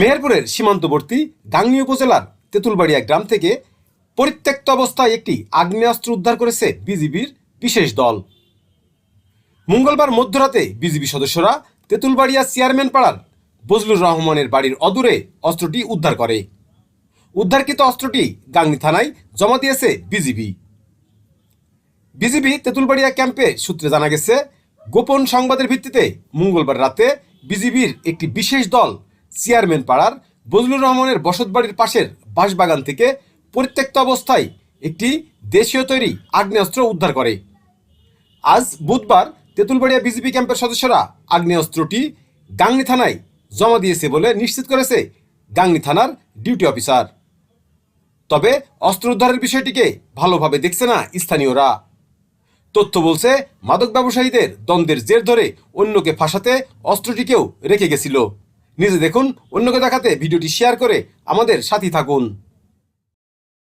মেহেরপুরের সীমান্তবর্তী গাংনী উপজেলার তেঁতুলবাড়িয়া গ্রাম থেকে পরিত্যক্ত অবস্থায় একটি আগ্নেয়াস্ত্র উদ্ধার করেছে বিজিবির বিশেষ দল। মঙ্গলবার মধ্যরাতে বিজিবি সদস্যরা তেঁতুলবাড়িয়া চেয়ারম্যান পাড়ার বজলুর রহমানের বাড়ির অদূরে অস্ত্রটি উদ্ধার করে। উদ্ধারকৃত অস্ত্রটি গাংনী থানায় জমা দিয়েছে বিজিবি। বিজিবি তেঁতুলবাড়িয়া ক্যাম্পে সূত্রে জানা গেছে, গোপন সংবাদের ভিত্তিতে মঙ্গলবার রাতে বিজিবির একটি বিশেষ দল চেয়ারম্যান পাড়ার বজলুর রহমানের বসতবাড়ির পাশের বাঁশবাগান থেকে পরিত্যক্ত অবস্থায় একটি দেশীয় তৈরি আগ্নেয়াস্ত্র উদ্ধার করে। আজ বুধবার তেঁতুলবাড়িয়া বিজেপি ক্যাম্পের সদস্যরা আগ্নেয়াস্ত্রটি গাংনী থানায় জমা দিয়েছে বলে নিশ্চিত করেছে গাংনী থানার ডিউটি অফিসার। তবে অস্ত্র উদ্ধারের বিষয়টিকে ভালোভাবে দেখছে না স্থানীয়রা। তথ্য বলছে মাদক ব্যবসায়ীদের দ্বন্দ্বের জের ধরে অন্যকে ফাঁসাতে অস্ত্রটিকেও রেখে গেছিল। নিজে দেখুন অন্যকে দেখাতে ভিডিওটি শেয়ার করে আমাদের সাথী থাকুন।